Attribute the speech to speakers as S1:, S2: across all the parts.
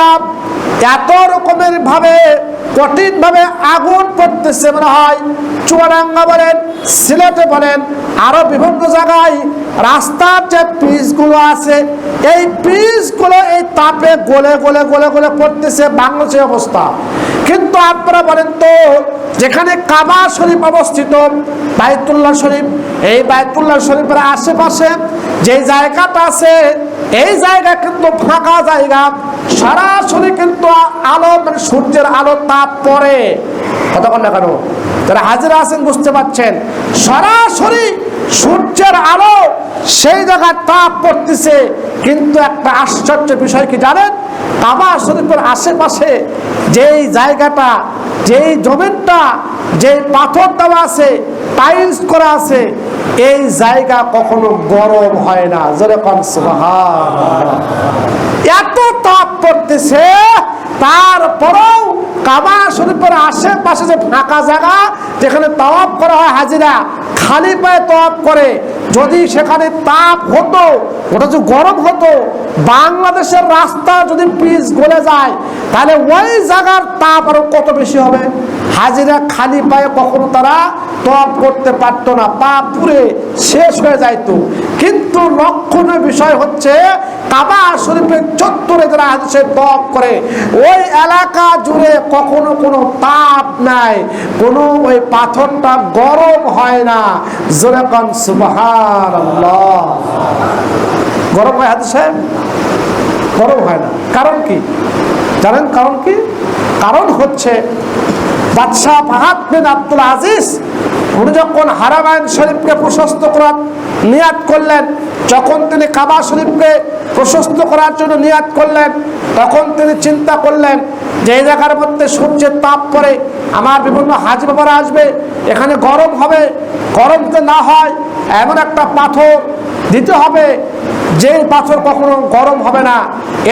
S1: তাপ এত রকমের ভাবে কঠিন ভাবে আগুন পড়তেছে মনে হয়। চুয়াডাঙ্গা বলেন, সিলেটে বলেন, আরও বিভিন্ন জায়গায় রাস্তার যে পিসগুলো আছে, এই পিসগুলো এই তাপে গলে গলে গলে গলে পড়তেছে বাংলাদেশের অবস্থা। কিন্তু আপনারা বলেন তো, যেখানে কাবা শরীফ অবস্থিত, বায়তুল্লাহ শরীফ, এই বায়তুল্লাহ শরীফের আশেপাশে যে জায়গাটা আছে, এই জায়গা কিন্তু ফাঁকা জায়গা। সরাসরি কিন্তু আলো মানে সূর্যের আলো তাপ পড়ে। কতক্ষণ না কেন? তারা হাজিরা আছেন বুঝতে পারছেন। সরাসরি সূর্যের আলো সেই জায়গায় তাপ পড়তেছে। কিন্তু একটা আশ্চর্য বিষয় কি জানেন? কাবা শরীফের আশেপাশে যেই জায়গাটা, যেই জমিনটা, যেই পাথর দেওয়া আছে টাইলস করা আছে, এই জায়গা কখনো গরম হয় না। যেরকম এত তাপ পড়তেছে, তারপরেও কাবা শরীফের আশেপাশে যে ফাঁকা জায়গা, যেখানে তওয়াব করা হয় হাজিরা, খালি পায়ে তওয়াব করে, যদি সেখানে তাপ হতো, ওটা যদি গরম হতো বাংলাদেশের রাস্তা যদি পিচ গলে যায়, তাহলে ওই জায়গার তাপ আরও কত বেশি হবে? হাজিরা খালি পায়ে কখনো তারা তপ করতে পারতো না, পা পুরে শেষ হয়ে যাইতো। কিন্তু লক্ষণীয় বিষয় হচ্ছে কাবা শরীফের চত্বরে যারা হাদিসে তপ করে। ওই এলাকা জুড়ে কখনো কোনো তাপ নাই, কোনো ওই পাথরটা গরম হয় না। যেরকম সুবহান গরম হয় হাদিস সাহেব? গরম হয় না। কারণ কি? জানেন কারণ কি? কারণ হচ্ছে বাদশাহ বিন আব্দুল আজিজ, উনি যখন হারামায়ন শরীফকে প্রশস্ত করার নিয়াত করলেন, যখন তিনি কাবা শরীফকে প্রশস্ত করার জন্য নিয়াত করলেন, তখন তিনি চিন্তা করলেন যে এই জায়গার মধ্যে সূর্যের তাপ পড়ে, আমার বিভিন্ন হাজি বাবারা আসবে, এখানে গরম হবে, গরম যদি না হয়, এমন একটা পাথর দিতে হবে যে পাথর কখনো গরম হবে না।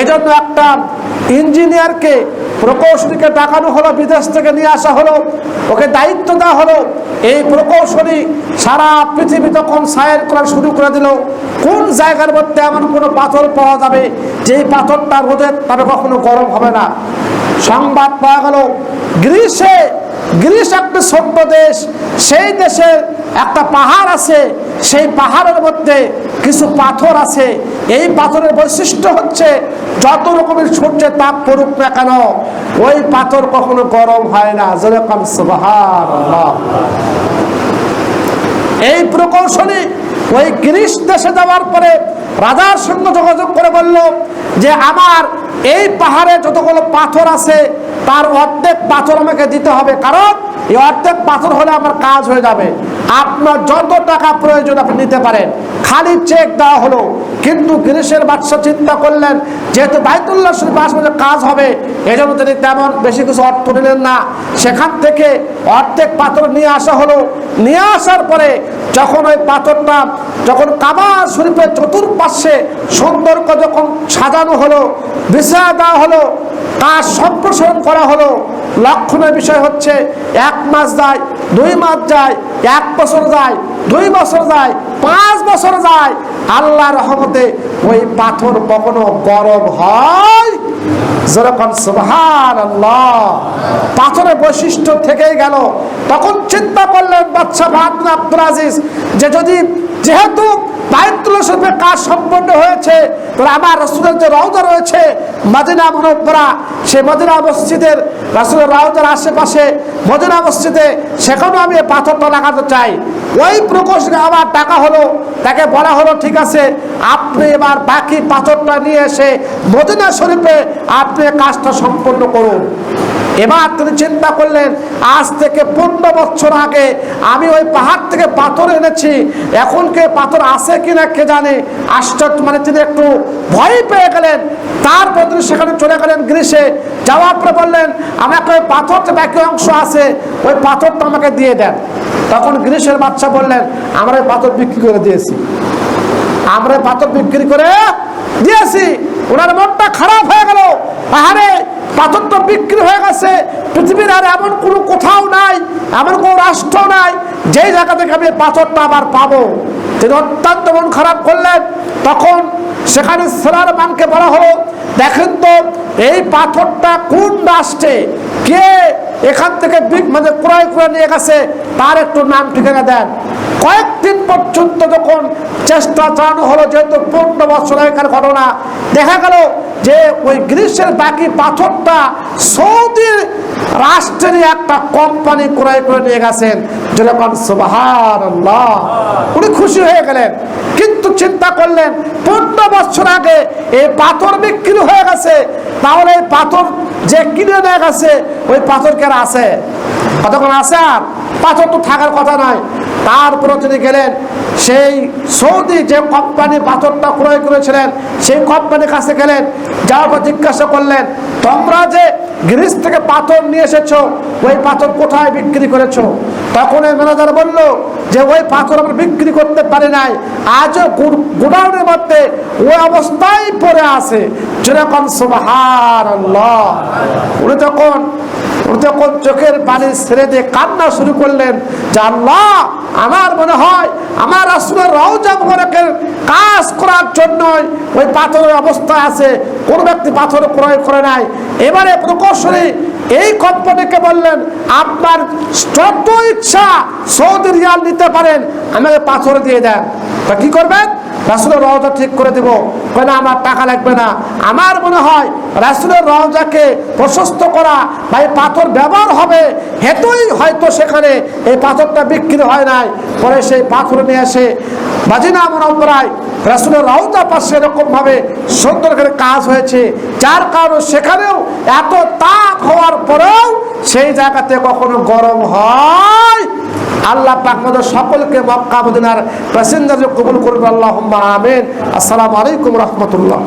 S1: এজন্য একটা ইঞ্জিনিয়ারকে, প্রকৌশলীকে ডাকানো হলো, বিদেশ থেকে নিয়ে আসা হলো। ওকে দায়িত্ব দেওয়া হলো। এই প্রকৌশলী সারা পৃথিবী তখন সায়ের করা শুরু করে দিল। কোন জায়গার মধ্যে এমন কোনো পাথর পাওয়া যাবে, যেই পাথরটা রোদের তবে কখনো গরম হবে না? সংবাদ পাওয়া গেল গ্রীষে গ্রিস একটা ছোট্ট দেশ, সেই দেশের একটা পাহাড় আছে। সেই পাহাড়ের মধ্যে কিছু পাথর আছে। এই পাথরের বৈশিষ্ট্য হচ্ছে যত রকমের সূর্যের তাপ পড়ুক না কেন, ওই পাথর কখনো গরম হয় না। যেরকম এই প্রকৌশলী ওই গ্রিস দেশে যাওয়ার পরে রাজার সঙ্গে যোগাযোগ করে বলল যে, আমার এই পাহাড়ে যতগুলো পাথর আছে, তার অর্ধেক পাথর আমাকে দিতে হবে। কারণ এই অর্ধেক পাথর হলে আমার কাজ হয়ে যাবে। আপনার যত টাকা প্রয়োজন আপনি নিতে পারেন। খালি চেক দেওয়া হলো। কিন্তু গ্রিসের বাদশাহ চিন্তা করলেন, যেহেতু বাইতুল্লাহ শরীফ আশপাশে কাজ হবে এই জন্য তিনি তেমন বেশি কিছু অর্থ নিলেন না। সেখান থেকে অর্ধেক পাথর নিয়ে আসা হলো। নিয়ে আসার পরে যখন ওই পাথরটা, যখন কাবা শরীফের চতুর্পাশে সুন্দর যখন সাজানো হলো বিছায়া দেওয়া হলো, কাজ সম্প্রসারণ করা হলো লক্ষণের বিষয় হচ্ছে, এক মাস যায়, দুই মাস যায়, এক বছর যায়, দুই বছর যায়, পাঁচ বছর যায় আল্লাহ রহমতে ওই পাথর কখনো গরম হয়। যেরকম সুবহান পাথরের বৈশিষ্ট্য থেকেই গেল। তখন চিন্তা করলেন বাচ্চা বাহাদুর আব্দুল আজিজ, যে যদি যেহেতু বাইতুল্লাহ শরীফের কাজ সম্পন্ন হয়েছে আমার রসুলের যে রওজা রয়েছে, মদিনা মনোবরা সে মদিনা মসজিদের রাসুলের রাউজার আশেপাশে মদিনা মসজিদে সেখানেও আমি পাথরটা লাগাতে চাই। ওই প্রকোষ্ঠে আমার টাকা হলো, তাকে বলা হলো, ঠিক আছে, আপনি এবার বাকি পাথরটা নিয়ে এসে মদিনা শরীফে আপনি কাজটা সম্পন্ন করুন। এবার তিনি চিন্তা করলেন, আজ থেকে পনেরো বছর আগে আমি ওই পাহাড় থেকে পাথর এনেছি, এখন কে পাথর আছে কিনা কে জানে? আশ্চর্য মানে তিনি একটু ভয় পেয়ে গেলেন। তারপর তিনি সেখানে চলে গেলেন গ্রীষে যাওয়ার পরে বললেন, আমাকে ওই পাথরটা বাকি অংশ আছে, ওই পাথরটা আমাকে দিয়ে দেন। তখন গ্রীষের বাচ্চা বললেন, আমরা ওই পাথর বিক্রি করে দিয়েছি। আমরা পাথর বিক্রি করে দিয়েছি। ওনার মনটা খারাপ হয়ে গেল। আহারে পাথর তো বিক্রি হয়ে গেছে। পৃথিবীর আর এমন কোনো কোথাও নাই, এমন কোনো রাষ্ট্র নাই, যেই জায়গা থেকে আমি পাথরটা আবার পাবো। তিনি অত্যন্ত মন খারাপ করলেন। তখন সেখানে সেলার মানকে বলা হলো, দেখেন তো, এই পাথরটা কোন রাষ্ট্রে? কে এখান থেকে মানে ক্রয় করে নিয়ে গেছে? তার একটু নাম ঠিকানা দেন। কয়েকদিন পর্যন্ত চেষ্টা চালানো হলো, যেহেতু পনেরো বছর আগেকার ঘটনা। দেখা গেল যে ওই গ্রীষ্মের বাকি পাথরটা সৌদি রাষ্ট্রেরই একটা কোম্পানি ক্রয় করে নিয়ে গেছেন। যেরকম সুবাহার উনি খুশি হয়ে গেলেন। কিন্তু চিন্তা করলেন, পনেরো বছর আগে এই পাথর বিক্রি হয়ে গেছে, তাহলে এই পাথর যে কিনে নিয়ে গেছে, ওই পাথর কেন আছে? কতক্ষণ আছে আর? পাথর তো থাকার কথা নয়। তারপরে তিনি গেলেন। সেই সৌদি যে কোম্পানি পাথরটা ক্রয় করেছিলেন, সেই কোম্পানির কাছে গেলেন। যাওয়ার জিজ্ঞাসা করলেন, তোমরা যে গ্রিস থেকে পাথর নিয়ে এসেছ, ওই পাথর কোথায় বিক্রি করেছ? তখন এই ম্যানেজার বলল যে, ওই পাথর আমরা বিক্রি করতে পারি নাই। আজও গোডাউনের মধ্যে ওই অবস্থায় পড়ে আছে। যেরকম সুবাহার উনি তখন তখন চোখের পানি ছেড়ে দিয়ে কান্না শুরু করলেন আল্লাহ, আমার মনে হয় আমার আসলে রওজা মুবারকের কাজ করার জন্যই ওই পাথরের অবস্থা আছে। কোন ব্যক্তি পাথর ক্রয় করে নাই। এবারে প্রকৌশলী এই কোম্পানিকে বললেন, আপনার যত ইচ্ছা সৌদি রিয়াল নিতে পারেন, আমাকে পাথর দিয়ে দেন। তা কি করবেন? রাসুলের রওজা ঠিক করে দেবো। কেন আমার টাকা লাগবে না। আমার মনে হয় রাসুলের রওজাকে প্রশস্ত করা বা এই পাথর ব্যবহার হবে, হেতুই হয়তো সেখানে এই পাথরটা বিক্রি হয় নাই। পরে সেই পাথর নিয়ে এসে বাজিনা মনম্বরায় রাসুলের রওজা পাশে এরকম ভাবে সুন্দর করে কাজ হয়েছে। যার কারণে সেখানেও এত তাপ হওয়ার পরেও সেই জায়গাতে কখনো গরম হয় আল্লাহ পাক মধ্যে সকলকে মক্কা মদিনার প্যাসেঞ্জার কবুল করবে আল্লাহ আমিন। আসসালামু আলাইকুম রহমতুল্লাহ।